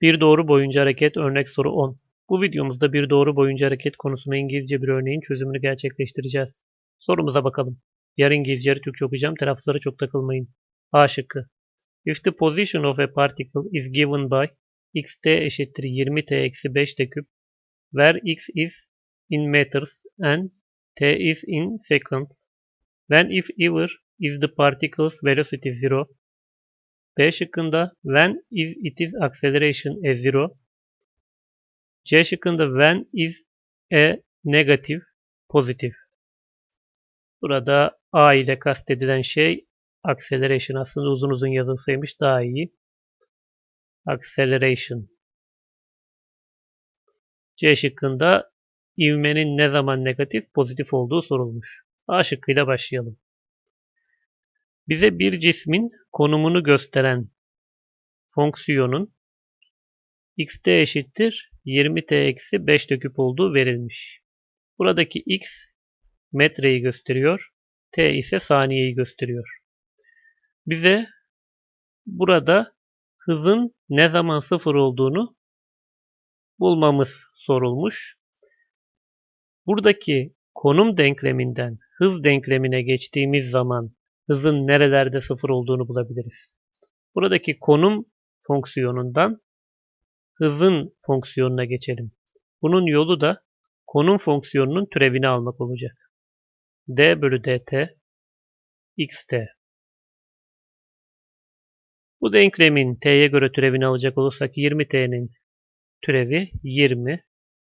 Bir doğru boyunca hareket örnek soru 10. Bu videomuzda bir doğru boyunca hareket konusuna İngilizce bir örneğin çözümünü gerçekleştireceğiz. Sorumuza bakalım. Yarın İngilizce yarı Türkçe okuyacağım. Telaffuzlara çok takılmayın. A şıkkı. If the position of a particle is given by xt eşittir 20t eksi 5t küp where x is in meters and t is in seconds when if ever is the particle's velocity zero B şıkkında when is it is acceleration a zero C şıkkında when is a negative pozitif. Burada A ile kastedilen şey acceleration aslında uzun uzun yazılsaymış daha iyi. Acceleration. C şıkkında ivmenin ne zaman negatif pozitif olduğu sorulmuş. A şıkkıyla başlayalım. Bize bir cismin konumunu gösteren fonksiyonun xt eşittir 20t eksi 5t küp olduğu verilmiş. Buradaki x metreyi gösteriyor. T ise saniyeyi gösteriyor. Bize burada hızın ne zaman sıfır olduğunu bulmamız sorulmuş. Buradaki konum denkleminden hız denklemine geçtiğimiz zaman hızın nerelerde sıfır olduğunu bulabiliriz. Buradaki konum fonksiyonundan hızın fonksiyonuna geçelim. Bunun yolu da konum fonksiyonunun türevini almak olacak. d bölü dt xt. Bu denklemin t'ye göre türevini alacak olursak 20t'nin türevi 20.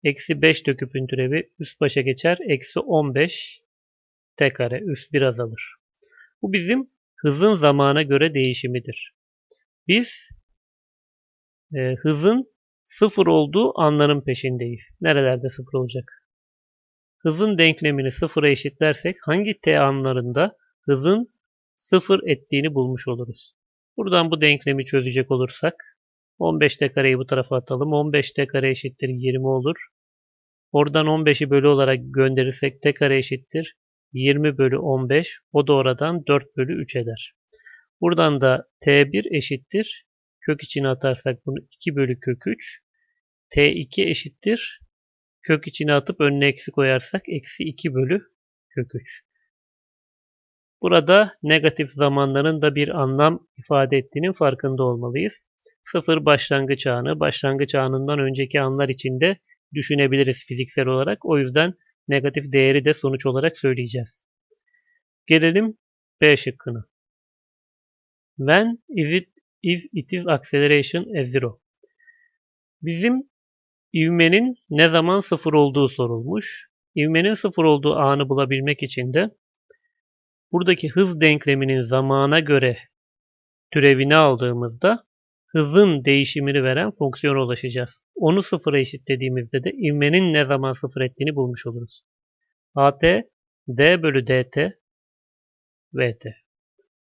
Eksi 5 t küpün türevi üst başa geçer. Eksi 15 t kare üst bir azalır. Bu bizim hızın zamana göre değişimidir. Biz e, hızın sıfır olduğu anların peşindeyiz. Nerelerde sıfır olacak? Hızın denklemini sıfıra eşitlersek hangi t anlarında hızın sıfır ettiğini bulmuş oluruz. Buradan bu denklemi çözecek olursak 15t kareyi bu tarafa atalım. 15t kare eşittir 20 olur. Oradan 15'i bölü olarak gönderirsek t kare eşittir 20 bölü 15. O da oradan 4 bölü 3 eder. Buradan da t1 eşittir. Kök içine atarsak bunu 2 bölü kök 3. t2 eşittir. Kök içine atıp önüne eksi koyarsak eksi 2 bölü kök 3. Burada negatif zamanların da bir anlam ifade ettiğinin farkında olmalıyız. Sıfır başlangıç anı, başlangıç anından önceki anlar içinde düşünebiliriz fiziksel olarak. O yüzden negatif değeri de sonuç olarak söyleyeceğiz. Gelelim B şıkkına. When is it is it is acceleration as zero? Bizim ivmenin ne zaman sıfır olduğu sorulmuş. İvmenin sıfır olduğu anı bulabilmek için de buradaki hız denkleminin zamana göre türevini aldığımızda hızın değişimini veren fonksiyona ulaşacağız. Onu sıfıra eşitlediğimizde de ivmenin ne zaman sıfır ettiğini bulmuş oluruz. AT d bölü dt vt.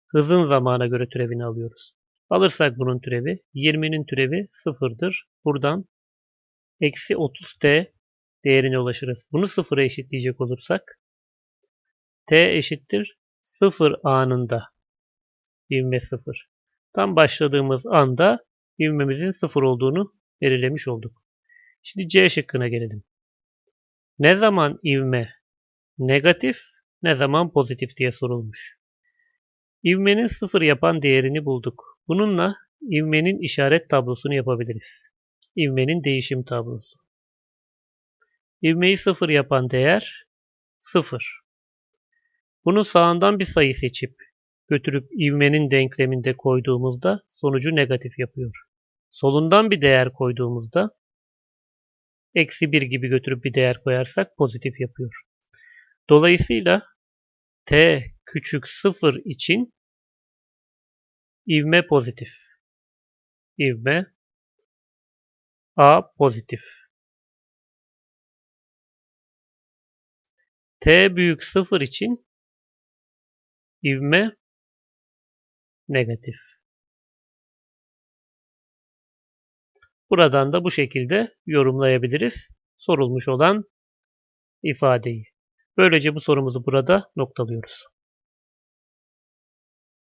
Hızın zamana göre türevini alıyoruz. Alırsak bunun türevi 20'nin türevi sıfırdır. Buradan eksi 30t değerine ulaşırız. Bunu sıfıra eşitleyecek olursak t eşittir sıfır anında ivme sıfır. Tam başladığımız anda ivmemizin sıfır olduğunu belirlemiş olduk. Şimdi C şıkkına gelelim. Ne zaman ivme negatif, ne zaman pozitif diye sorulmuş. İvmenin sıfır yapan değerini bulduk. Bununla ivmenin işaret tablosunu yapabiliriz. İvmenin değişim tablosu. İvmeyi sıfır yapan değer sıfır. Bunun sağından bir sayı seçip götürüp ivmenin denkleminde koyduğumuzda sonucu negatif yapıyor. Solundan bir değer koyduğumuzda eksi 1 gibi götürüp bir değer koyarsak pozitif yapıyor. Dolayısıyla t küçük 0 için ivme pozitif. İvme a pozitif. t büyük 0 için ivme negatif. Buradan da bu şekilde yorumlayabiliriz sorulmuş olan ifadeyi. Böylece bu sorumuzu burada noktalıyoruz.